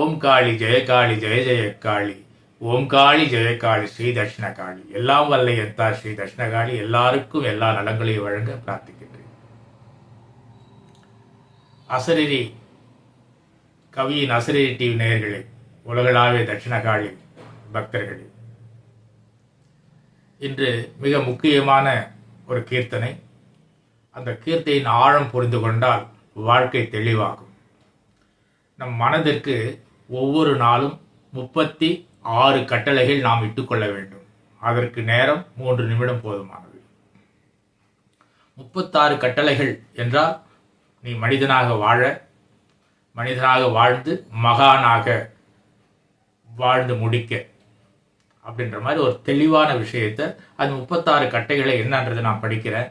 ஓம் காளி ஜெயகாளி ஜெய ஜெயக்காளி ஓம் காளி ஜெயகாளி ஸ்ரீ தட்சிணகாளி எல்லாம் வல்ல எத்தா ஸ்ரீ தட்சிணகாளி எல்லாருக்கும் எல்லா நலங்களையும் வழங்க பிரார்த்திக்கின்றேன். அசரிரி கவியின் அசரிரி டிவி நேயர்களே உலகளாவிய தட்சிணகாளி பக்தர்களே. இன்று மிக முக்கியமான ஒரு கீர்த்தனை. அந்த கீர்த்தையின் ஆழம் புரிந்து கொண்டால் வாழ்க்கை தெளிவாகும். நம் மனதிற்கு ஒவ்வொரு நாளும் முப்பத்தி ஆறு கட்டளைகள் நாம் இட்டுக்கொள்ள வேண்டும். அதற்கு நேரம் மூன்று நிமிடம் போதுமானது. முப்பத்தாறு கட்டளைகள் என்றால் நீ மனிதனாக வாழ மனிதனாக வாழ்ந்து மகானாக வாழ்ந்து முடிக்க அப்படின்ற மாதிரி ஒரு தெளிவான விஷயத்தை அது முப்பத்தாறு கட்டைகளை என்னன்றதை நான் படிக்கிறேன்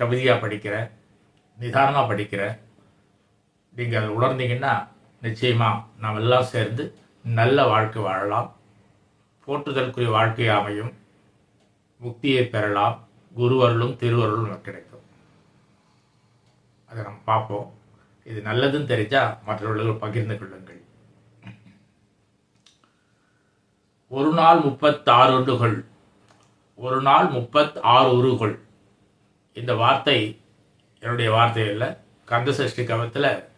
கவிதையாக படிக்கிறேன் நிதானமாக படிக்கிறேன். நீங்கள் அதை உணர்ந்தீங்கன்னா நிச்சயமாக நாம் எல்லாம் சேர்ந்து நல்ல வாழ்க்கை வாழலாம். போற்றுதலுக்குரிய வாழ்க்கை அமையும். முக்தியை பெறலாம். குருவருளும் திருவருளும் கிடைக்கும். அதை நம்ம பார்ப்போம். இது நல்லதுன்னு தெரிஞ்சால் மற்றவர்களுக்கு பகிர்ந்து கொள்ளுங்கள். ஒரு நாள் முப்பத்தாறு ஒரு நாள் முப்பத்தாறு உருகள் இந்த வார்த்தை என்னுடைய வார்த்தை இல்லை கந்தசஷ்டி கவத்தில்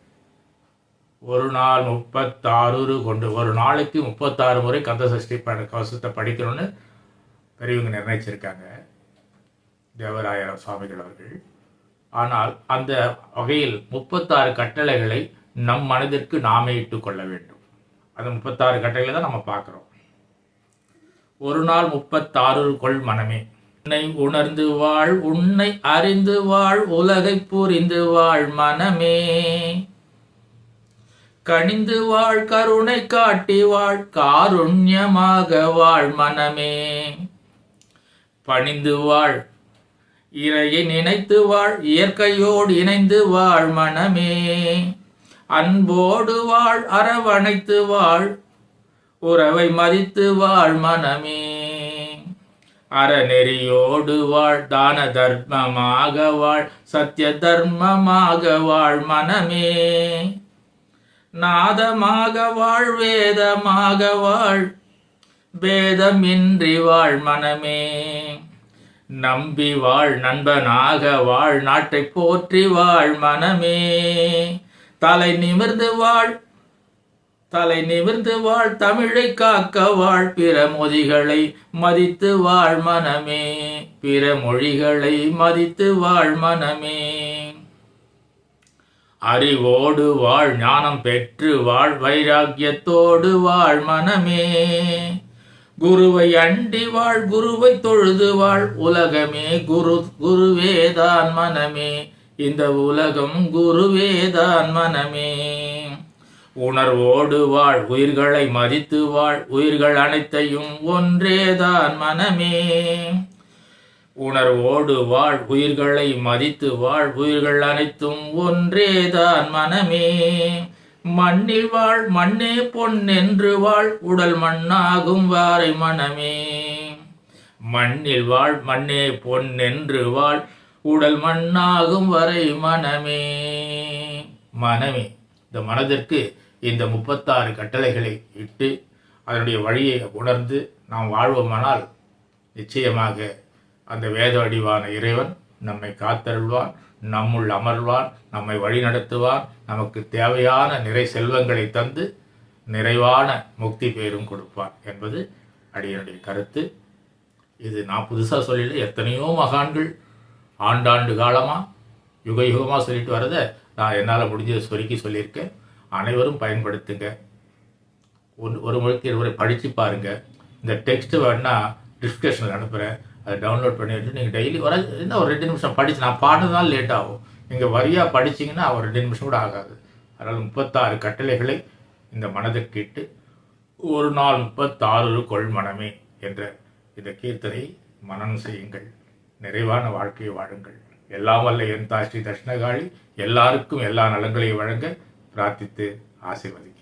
ஒரு நாள் முப்பத்தாறு கொண்டு ஒரு நாளைக்கு முப்பத்தாறு முறை கந்த சஷ்டி ப கவசத்தை படிக்கணும்னு பெரியவங்க நிர்ணயிச்சிருக்காங்க. தேவராய சுவாமிகள் அவர்கள். ஆனால் அந்த வகையில் முப்பத்தாறு கட்டளைகளை நம் மனதிற்கு நாமே இட்டுக்கொள்ள வேண்டும். அந்த முப்பத்தாறு கட்டளைகளை தான் நம்ம பார்க்குறோம். ஒரு நாள் முப்பத்தாறு கொள் மனமே. உன்னை உணர்ந்து வாழ் உன்னை அறிந்து வாழ் உலகை புரிந்து வாழ் மனமே. கணிந்து வாழ் கருணை காட்டி வாழ் காருண்யமாக வாழ் மனமே. பணிந்து வாழ் இறையை நினைத்து வாழ் இயற்கையோடு இணைந்து வாழ் மனமே. அன்போடு வாழ் அரவணைத்து வாழ் உறவை மதித்து வாழ் மனமே. அறநெறியோடு வாழ் தான தர்மமாக வாழ் சத்திய தர்மமாக வாழ் மனமே. நாதமாக வாழ் வேதமாக வாழ். வேதமின்றி வாழ் மனமே. நம்பி வாழ் நண்பனாக வாழ் நாட்டை போற்றி வாழ் மனமே. தலை நிமிர்ந்து வாழ் தலை நிமிர்ந்து வாழ். தமிழை காக்க வாழ் பிற மொழிகளை மதித்து வாழ் மனமே. பிற மொழிகளை மதித்து வாழ் மனமே. அறிவோடு வாழ் ஞானம் பெற்று வாழ் வைராக்கியத்தோடு வாழ் மனமே. குருவை அண்டி வாழ் குருவை தொழுது வாழ் உலகமே. குரு குருவேதான் மனமே. இந்த உலகம் குருவேதான் மனமே. உணர்வோடு வாழ் உயிர்களை மதித்து வாழ் உயிர்கள் அனைத்தையும் ஒன்றேதான் மனமே. உணர்வோடு வாழ் உயிர்களை மதித்து வாழ் உயிர்கள் அனைத்தும் ஒன்றேதான் மனமே. மண்ணில் வாழ் மண்ணே பொன் என்று வாழ் உடல் மண்ணாகும் வாரை மனமே. மண்ணில் வாழ் மண்ணே பொன் என்று வாழ் உடல் மண்ணாகும் வரை மனமே. மனமே. இந்த மனதிற்கு இந்த முப்பத்தாறு கட்டளைகளை இட்டு அதனுடைய வழியை உணர்ந்து நாம் வாழ்வோமானால் நிச்சயமாக அந்த வேத அடிவான இறைவன் நம்மை காத்தருள்வான் நம்முள் அமர்வான் நம்மை வழிநடத்துவான் நமக்கு தேவையான நிறை செல்வங்களை தந்து நிறைவான முக்தி பேரும் கொடுப்பான் என்பது அடியனுடைய கருத்து. இது நான் புதுசாக சொல்லல எத்தனையோ மகான்கள் ஆண்டாண்டு காலமாக யுக யுகமாக சொல்லிட்டு வரதை நான் என்னால் முடிஞ்சதை சொருக்கி சொல்லியிருக்கேன். அனைவரும் பயன்படுத்துங்க. ஒரு ஒரு முறைக்கு இருமுறை படித்து பாருங்கள் இந்த டெக்ஸ்ட்டு வேணால் டிஸ்கஷனில் அனுப்புகிறேன் அதை டவுன்லோட் பண்ணி வச்சு நீங்கள் டெய்லி ஒரு என்ன ஒரு ரெண்டு நிமிஷம் படிச்சு நான் பாடுறதுனால லேட் ஆகும். நீங்கள் வரியாக படிச்சிங்கன்னா ஒரு ரெண்டு நிமிஷம் கூட ஆகாது. அதனால் முப்பத்தாறு கட்டளைகளை இந்த மனதை கேட்டு ஒரு நாள் முப்பத்தாறு கொள் மனமே என்ற இந்த கீர்த்தனை மனனம் செய்யுங்கள். நிறைவான வாழ்க்கையை வாழுங்கள். எல்லாம் வல்ல என் தாய் ஸ்ரீ தட்சிணகாளி எல்லாருக்கும் எல்லா நலங்களையும் வழங்க பிரார்த்தித்து ஆசீர்வதிக்கின்றேன்